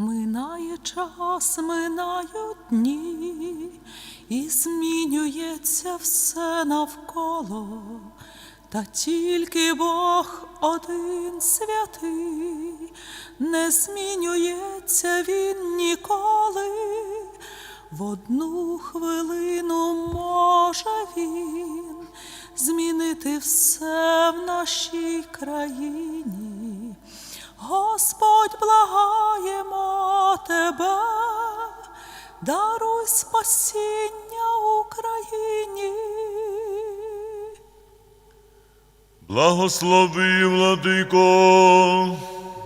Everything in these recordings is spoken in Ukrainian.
Минає час, минають дні, і змінюється все навколо, та тільки Бог один святий, не змінюється він ніколи. В одну хвилину може він змінити все в нашій країні. Господь благаємо тебе, даруй спасіння Україні. Благослови, владико,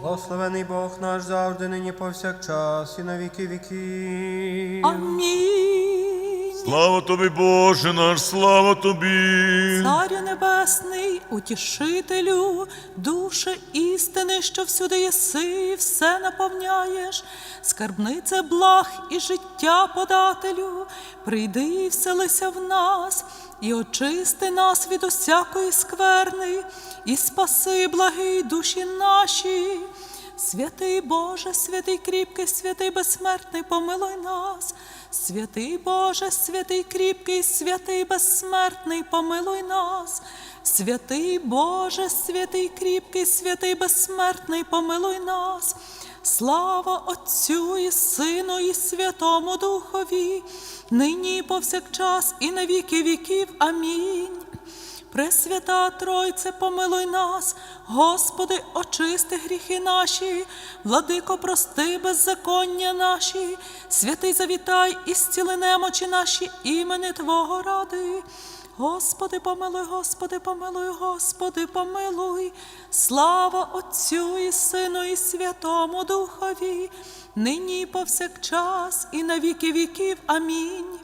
Благословений Бог наш завжди, нині повсякчас і на віки віків. Амінь. Слава тобі, Боже наш, слава тобі. Царю Небесний, утішителю, душе істини, що всюди єси, все наповняєш, скарбнице благ і життя подателю, прийди і вселися в нас, і очисти нас від усякої скверни, і спаси благі душі наші. Святий Боже, святий кріпкий, святий безсмертний, помилуй нас. Святий Боже, святий кріпкий, святий безсмертний, помилуй нас. Святий Боже, святий кріпкий, святий безсмертний, помилуй нас. Слава Отцю і Сину, і Святому Духові, нині і повсякчас, і на віки віків. Амінь. Пресвята Тройце, помилуй нас, Господи, очисти гріхи наші, владико, прости беззаконня наші, святий завітай і зціли немочі наші імени Твого ради. Господи, помилуй, Господи, помилуй, Господи, помилуй, слава Отцю і Сину, і Святому Духові, нині і повсякчас, і на віки віків. Амінь.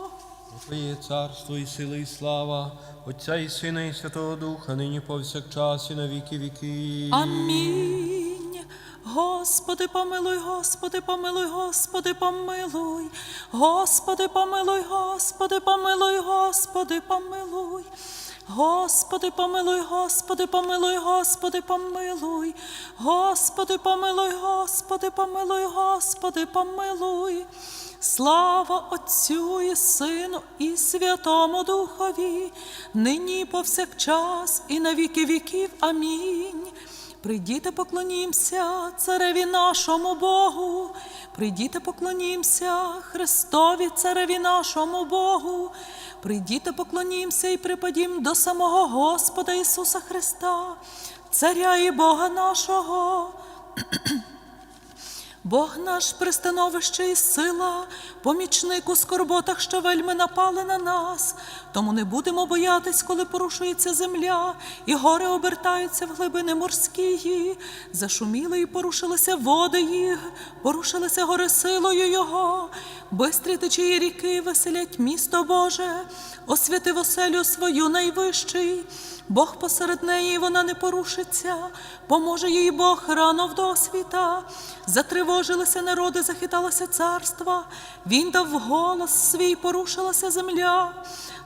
Твоє царство і сила, і слава, Отця і Сина, і Святого Духа, нині повсякчас і на віки віки. Амінь. Господи, помилуй, Господи, помилуй, Господи, помилуй. Господи, помилуй, Господи, помилуй, Господи, помилуй. Господи, помилуй, Господи, помилуй, Господи, помилуй. Господи, помилуй, Господи, помилуй, Господи, помилуй. Слава Отцю і Сину, і Святому Духові, нині повсякчас, і на віки віків. Амінь. Прийдіте, поклонімся цареві нашому Богу, прийдіте, поклонімся Христові, цареві нашому Богу, прийдіте, поклонімся і припадім до самого Господа Ісуса Христа, Царя і Бога нашого. Бог наш пристановище і сила, помічник у скорботах, що вельми напали на нас. Тому не будемо боятись, коли порушується земля, і гори обертаються в глибини морські. Зашуміли і порушилися води їх, порушилися гори силою Його. Бистрі течії ріки веселять місто Боже, освятив оселю свою найвищий. Бог посеред неї вона не порушиться, поможе їй Бог рано в досвіта. Затривожилися народи, захиталося царства, він дав голос свій, порушилася земля.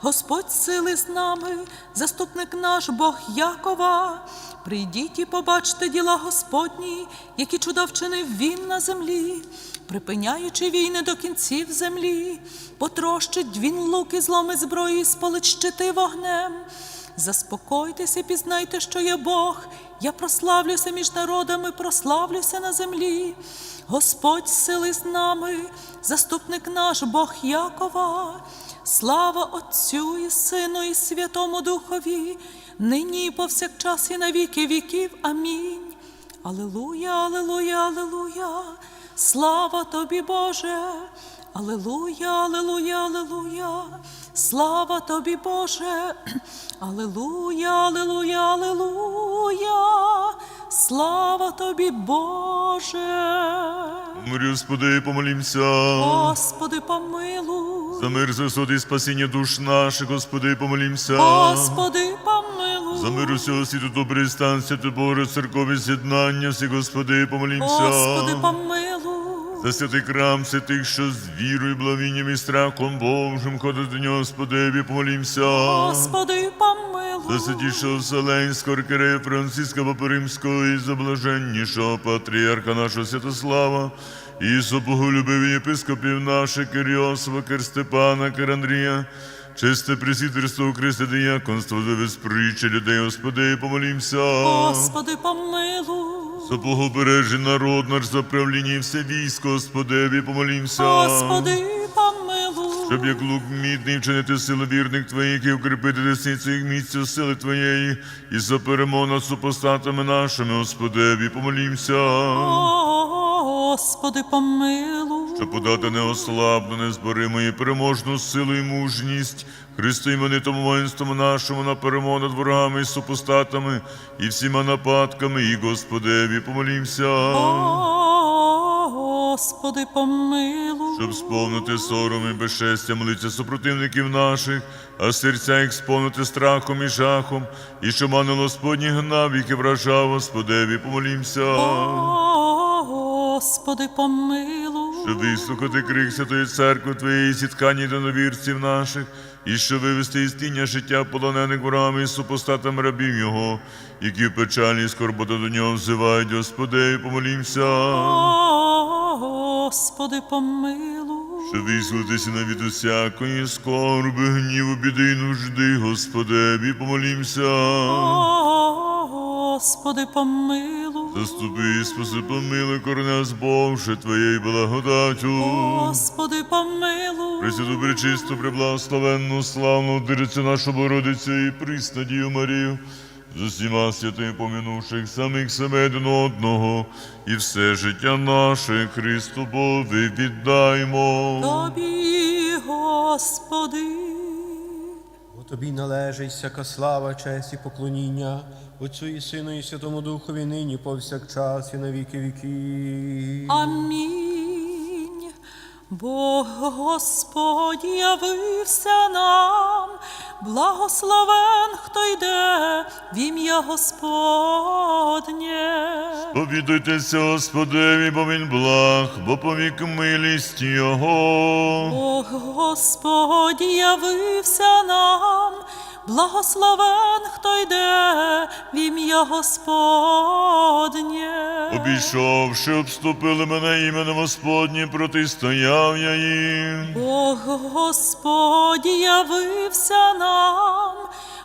Господь сили з нами, заступник наш Бог Якова. Прийдіть і побачте діла Господні, які чуда вчинив він на землі, припиняючи війни до кінців землі, потрощить він луки, зломи зброї, спалить щити вогнем. Заспокойтеся, пізнайте, що я Бог. Я прославлюся між народами, прославлюся на землі. Господь сили з нами, заступник наш Бог Якова. Слава Отцю і Сину, і Святому Духові, нині і повсякчас, і на віки віків. Амінь. Аллилуйя, Аллилуйя, Аллилуйя, Слава тобі, Боже. Аллилуйя, Аллилуйя, алилуя. Слава тобі, Боже. Алилуя, алилуя, алилуя. Слава тобі, Боже. Господи, помолімся. Господи, помилуй. За мир, за суд і спасіння душ наших, Господи, помолімся. Господи, помилуй. За мир усього світу, добрий стан, святи Боже, церкові з'єднання, всі, Господи, помолімся. Господи, помилуй. За святий храм святих, що з вірою, благовінням і страхом Божим ходить до нього, Господи, помолімся. Господи, помилуй. За святішого Вселенського аркерея Франциска Папиримського і за блаженнішого патріарха нашого Святослава, і за єпископів наших Кирйосова, Керстепана, Керандрія, чисте пресвітерство Христе Діяконство, за безпричі людей, Господи, помолімся. Господи, помилуй. За Богобережий народ наш, за правління і все військо, Господеві, помолімся. Господи, помилуй. Щоб як лук мідний вчинити силу вірних Твоїх і укріпити десницю їх місця сили Твоєї, і за перемогу над супостатами нашими, Господеві, помолімся. Господи, помилуй. Щоб подати неослабну, незборимо і переможну силу і мужність, Христу іменитому воїнству нашому на перемогу над ворогами і супостатами, і всіма нападками, і Господеві, помолімся. Господи, помилуй. щоб сповнити сором і безчестям лиця супротивників наших, а серця їх сповнити страхом і жахом, і щоб ангел Господній гнав їх вражав, Господеві, помолімся. Господи, помилуй. Щоб вислухати крик Святої Церкви Твоєї зіткані до новірців наших, і щоб вивести із тіння життя полонених ворами і супостатам рабів Його, які в печалі і скорбота до нього взивають, Господеві, помолімся. Господи, помилуй. Щоб висловитися навіть усякої скорби, гніву, біди й нужди, Господеві, помолімся. Господи, помилуй. Заступи, спаси, помилуй, короня збовши Твоєю благодатю. Господи, помилуй. Пресвяту, пречисту, преблагословенну, славну дирицю нашу Бородицю і приснадію Марію, з усіма святими помінувших самих себе один одного, і все життя наше Христу Бові віддаймо. Тобі, Господи. Бо тобі належить всяка слава, честь і поклоніння, Отцю і Сину, і Святому Духові нині повсякчас і на віки віків. Амінь. Бог Господь явився нам, благословен, хто йде в ім'я Господнє. Повідуйтеся Господеві, бо він благ, бо повік милість Його. Бог Господь явився нам, благословен, хто йде в ім'я Господнє. Обійшовши, обступили мене іменем Господнє, протистояв я їм. Бог Господь явився нам,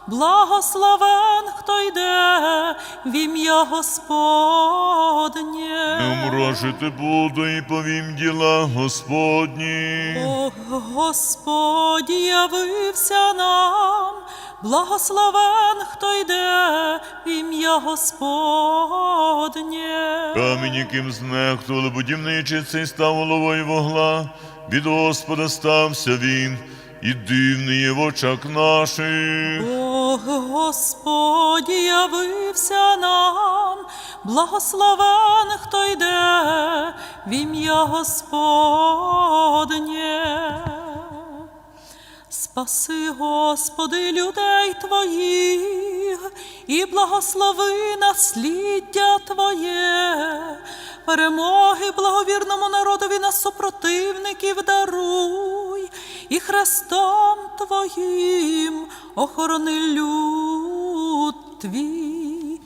благословен, хто йде в ім'я Господнє. Не умрожити буду і повім діла Господні. Бог Господь явився нам, благословен, хто йде в ім'я Господнє. Камінь, яким знехтували будівничиці, став головою вогла. Від Господа стався він, і дивний є в очах наших. Бог Господь явився нам, благословен, хто йде в ім'я Господнє. Спаси, Господи, людей Твоїх і благослови насліддя Твоє, перемоги благовірному народові на супротивників даруй, і хрестом Твоїм охорони люд Твій.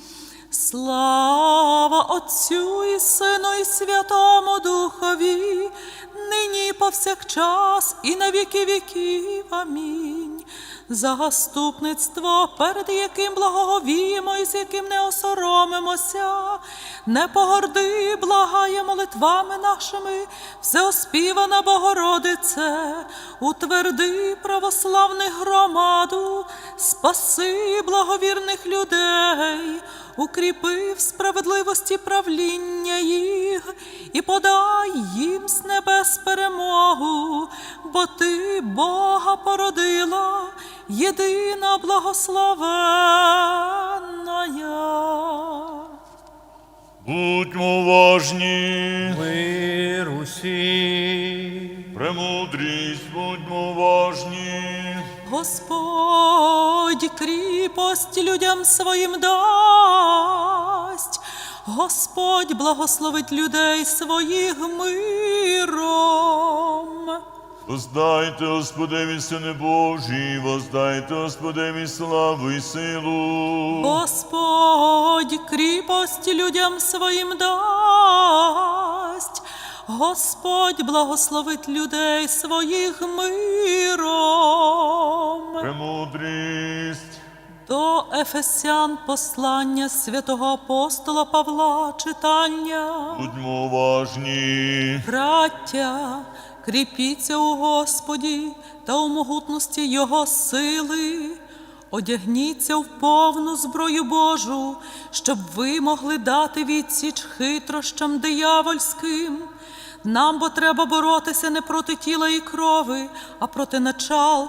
Слава Отцю і Сину, і Святому Духові, повсякчас, і на віки віків. Амінь. Заступництво, перед яким благоговіємо і з яким не осоромимося, не погорди, благає молитвами нашими, всеоспівана Богородице, утверди православних громаду, спаси благовірних людей, укріпи в справедливості правління їх і подай їм з небес перемогу, бо ти Бога породила, єдина благословенна. Будьмо уважні. Мир усім. Премудрість, будьмо уважні. Господь кріпость людям своїм дасть, Господь благословить людей своїх миром. Воздайте Господеві сини Божі, воздайте Господеві славу і силу. Господь кріпость людям своїм дасть, Господь благословить людей своїх миром. Премудрість, До Ефесян послання святого апостола Павла читання. будьмо уважні. Браття, кріпіться у Господі та у могутності Його сили. Одягніться в повну зброю Божу, щоб ви могли дати відсіч хитрощам диявольським. Нам бо треба боротися не проти тіла і крови, а проти начал,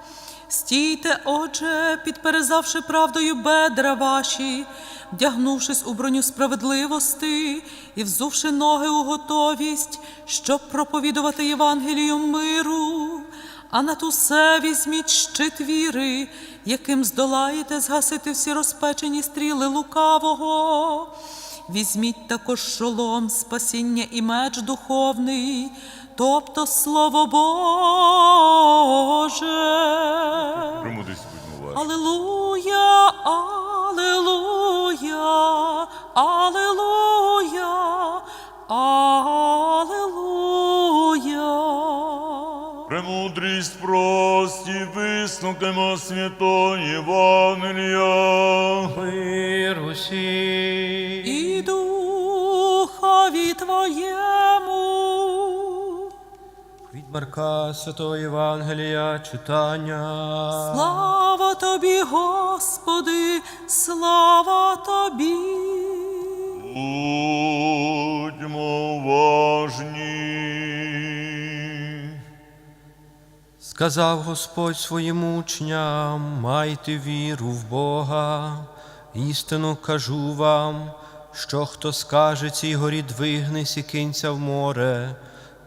Стійте, отже, підперезавши правдою бедра ваші, вдягнувшись у броню справедливости і взувши ноги у готовість, щоб проповідувати Євангелію миру. А над усе візьміть щит віри, яким здолаєте згасити всі розпечені стріли лукавого. Візьміть також шолом спасіння і меч духовний, тобто Слово Боже. Премудрість, будьмо уважні. Алілуя, алілуя, алілуя, алілуя. Премудрість прості, висновкимо святої Євангелія. Мир усім. І духові Твоєму. Марка Святого Євангелія читання. Слава Тобі, Господи, слава Тобі. Будьмо уважні. Сказав Господь своїм учням, майте віру в Бога. Істину кажу вам, що хто скаже цій горі двигнись і кинься в море,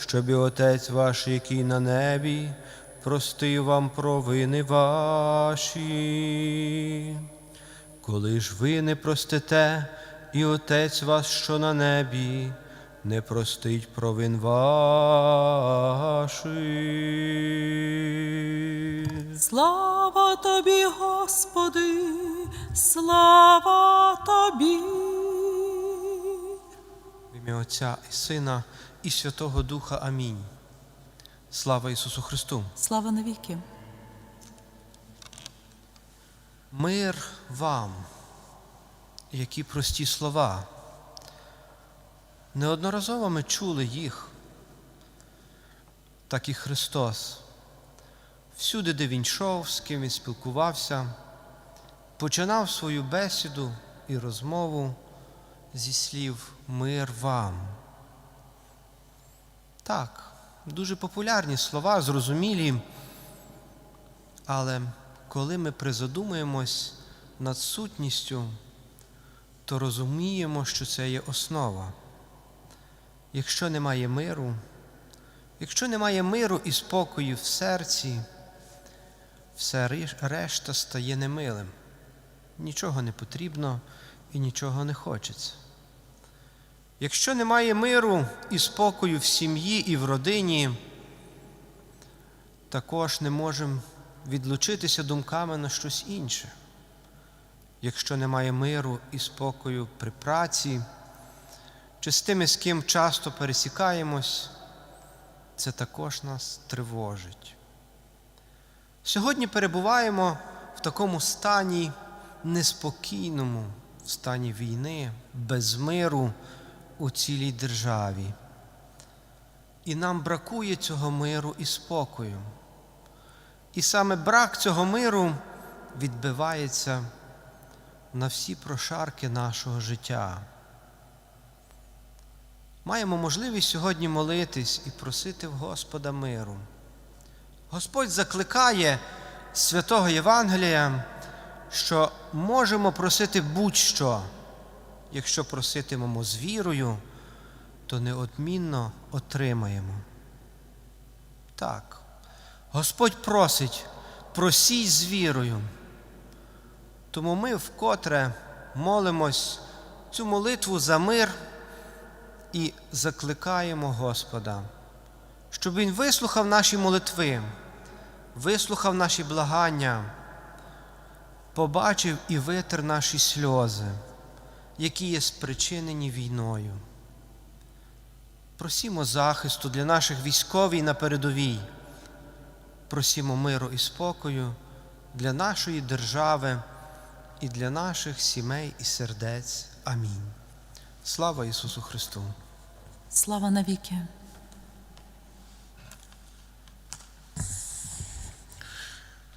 щоб і Отець ваш, який на небі, простив вам провини ваші. Коли ж ви не простите, і Отець вас, що на небі, не простить провин ваших. Слава Тобі, Господи, слава Тобі. Ім'я Отця і Сина і Святого Духа. Амінь. Слава Ісусу Христу! Слава навіки. Мир вам, які прості слова. Неодноразово ми чули їх, так і Христос. Всюди, де Він йшов, з ким він спілкувався, починав свою бесіду і розмову зі слів Мир вам. Так, дуже популярні слова, зрозумілі. Але коли ми призадумуємось над сутністю, то розуміємо, що це є основа. Якщо немає миру, якщо немає миру і спокою в серці, все решта стає немилим. Нічого не потрібно і нічого не хочеться. Якщо немає миру і спокою в сім'ї і в родині, також не можемо відлучитися думками на щось інше. якщо немає миру і спокою при праці, чи з тими, з ким часто пересікаємось, це також нас тривожить. Сьогодні перебуваємо в такому стані неспокійному, в стані війни, без миру у цілій державі. І нам бракує цього миру і спокою. І саме брак цього миру відбивається на всі прошарки нашого життя. Маємо можливість сьогодні молитись і просити в Господа миру. Господь закликає святого Євангелія, що можемо просити будь-що, якщо проситимемо з вірою, то неодмінно отримаємо. Так, Господь просить, просіть з вірою. Тому ми вкотре молимось цю молитву за мир і закликаємо Господа, щоб Він вислухав наші молитви, вислухав наші благання, побачив і витер наші сльози, які є спричинені війною. Просімо захисту для наших військових на передовій. Просімо миру і спокою для нашої держави і для наших сімей і сердець. Амінь. Слава Ісусу Христу! Слава навіки.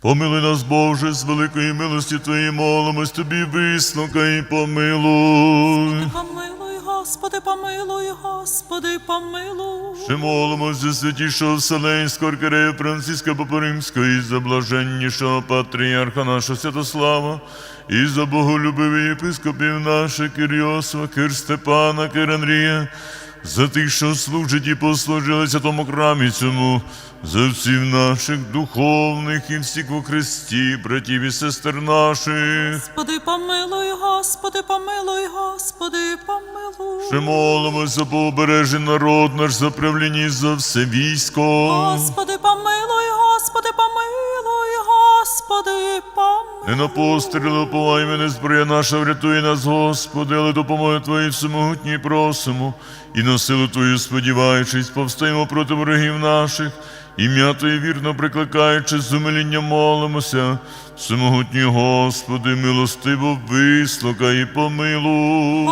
Помилуй нас, Боже, з великої милості Твоєї молимось Тобі, вислухай і помилуй. Помилуй, Господи, помилуй, Господи, помилуй. Ще молимось за святішого Вселенського аркерея Франциска Попоримського і за блаженнішого патріарха нашого Святослава, і за боголюбивих єпископів наших Кирйосова, Кир Степана, Кир Андрія, за тих, що служать і послужилися тому храмі цьому, за всіх наших духовних і всіх у Христі, братів і сестер наших. Господи, помилуй, Господи, помилуй, Господи, помилуй. Ще молимось за побережжя народ наш, за правління і за все військо. Господи, помилуй, Господи, помилуй, Господи, помилуй. Не на постріли уповай мене, зброя наша, врятує нас, Господи, але допомоги Твої всемогутній просимо, і на силу Твою сподіваючись, повстаємо проти ворогів наших, ім'я Твоє вірно прикликаючи, з умилінням молимося, всемогутній Господи, милостиво вислухай і помилуй.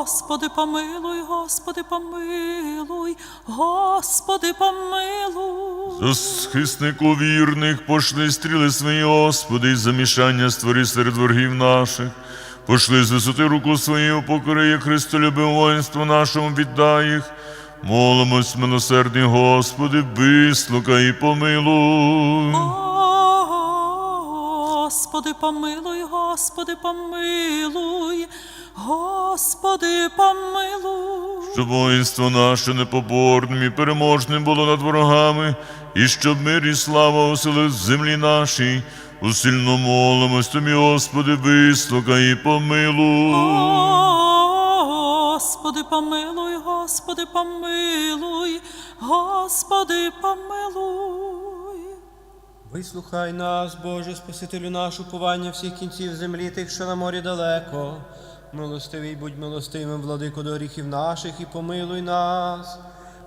Господи, помилуй, Господи, помилуй, Господи, помилуй. За схиснику вірних пошли стріли свої, Господи, і замішання створи серед ворогів наших. Пошли з висоти руку свою, покори, Христолюбив воїнство нашому, віддай їх. Молимось, милосердний Господи, вислухай і помилуй. Господи, помилуй, Господи, помилуй, Господи, помилуй. Щоб воїнство наше непоборним і переможним було над ворогами, і щоб мир і слава оселив землі нашій. Усильно молимось тобі, Господи, вислухай і помилуй. Господи, помилуй, Господи, помилуй, Господи, помилуй. Вислухай нас, Боже, Спасителю наш, уповання всіх кінців землі, тих, що на морі далеко. Милостивий будь милостивим, владико до гріхів наших, і помилуй нас.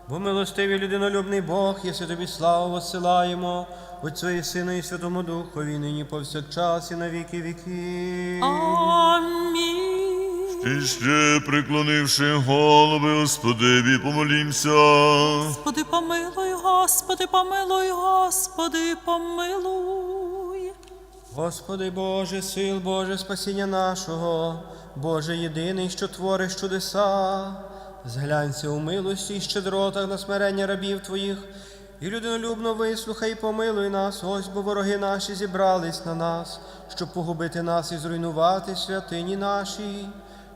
Бо милостивий людинолюбний Бог, єси тобі славу воссилаємо, Отцю і Сину і Святому Духові, нині повсякчас і на віки віків. Амінь. І ще приклонивши голови, Господеві, помолімся. Господи, помилуй, Господи, помилуй, Господи, помилуй. Господи Боже, сил Боже, спасіння нашого, Боже єдиний, що твориш чудеса, зглянься у милості і щедротах на смирення рабів Твоїх, і людинолюбно вислухай і помилуй нас, ось бо вороги наші зібрались на нас, щоб погубити нас і зруйнувати святині наші.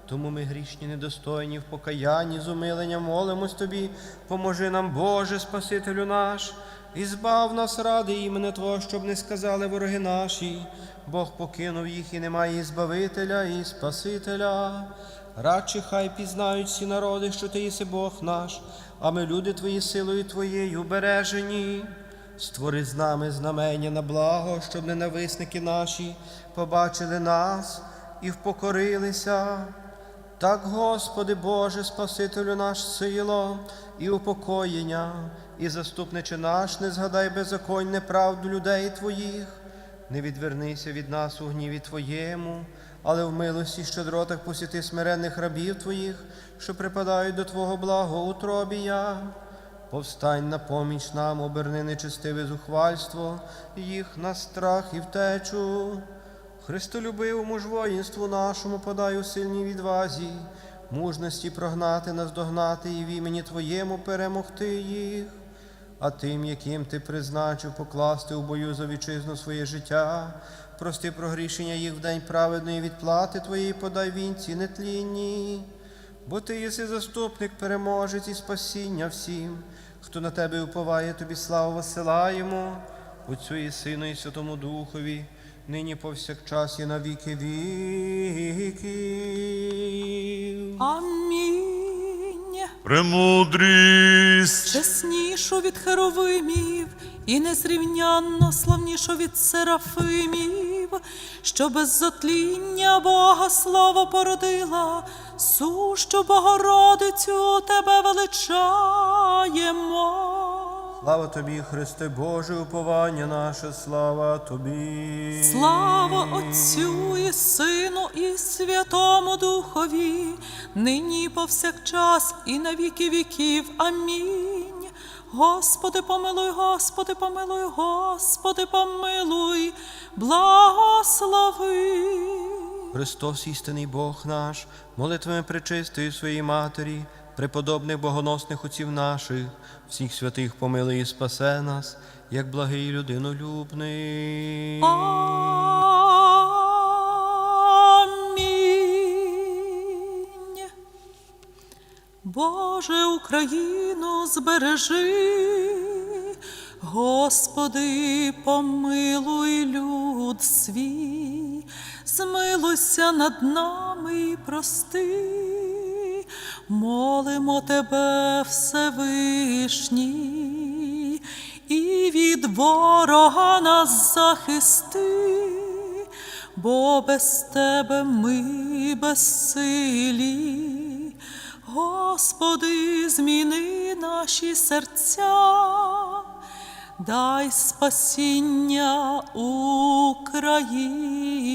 Тому ми грішні, недостойні в покаянні, з умиленням молимось Тобі, поможи нам, Боже, Спасителю наш, і збав нас ради імени Твого, щоб не сказали вороги наші. Бог покинув їх і немає і Збавителя і Спасителя. Радше хай пізнають всі народи, що Ти єси Бог наш, а ми люди Твої силою Твоєю бережені. створи з нами знамення на благо, щоб ненависники наші побачили нас і впокорилися. Так, Господи Боже, Спасителю наш сило і упокоєння, і заступниче наш, не згадай беззаконь неправду людей Твоїх, не відвернися від нас у гніві Твоєму, але в милості щедротах посіти смиренних рабів Твоїх, що припадають до Твого благоутробія. Повстань на поміч нам, оберни нечестиве зухвальство, їх на страх і втечу. Христолюбивому ж воїнству нашому подай у сильній відвазі, мужності прогнати, наздогнати і в імені Твоєму перемогти їх. А тим, яким ти призначив покласти у бою за вітчизну своє життя, прости прогрішення їх в день праведної відплати Твоєї подай вінці нетлінні. Бо ти єси заступник, переможець і спасіння всім, хто на тебе уповає, тобі славу висилаємо, Отцю і Сину, і Святому Духові, нині повсякчас і на віки віків. Амінь. Премудрість. Чеснішу від херовимів і незрівнянно славнішу від серафимів, що без зотління Бога слово породила, сущу Богородицю тебе величаємо. Слава тобі, Христе Боже, уповання наше, слава тобі. Слава Отцю і Сину і Святому Духові, нині повсякчас і на віки віків. Амінь. Господи, помилуй, Господи, помилуй, Господи, помилуй, благослови. Христос, істинний Бог наш, молитвами пречистої своїй Матері, преподобних богоносних отців наших, всіх святих помилуй і спасе нас, як благий людинолюбний. Амінь. Боже, Україну збережи, Господи, помилуй люд свій, змилуйся над нами і прости, молимо Тебе, Всевишній, і від ворога нас захисти. Бо без тебе ми безсилі. Господи, зміни наші серця, дай спасіння Україні.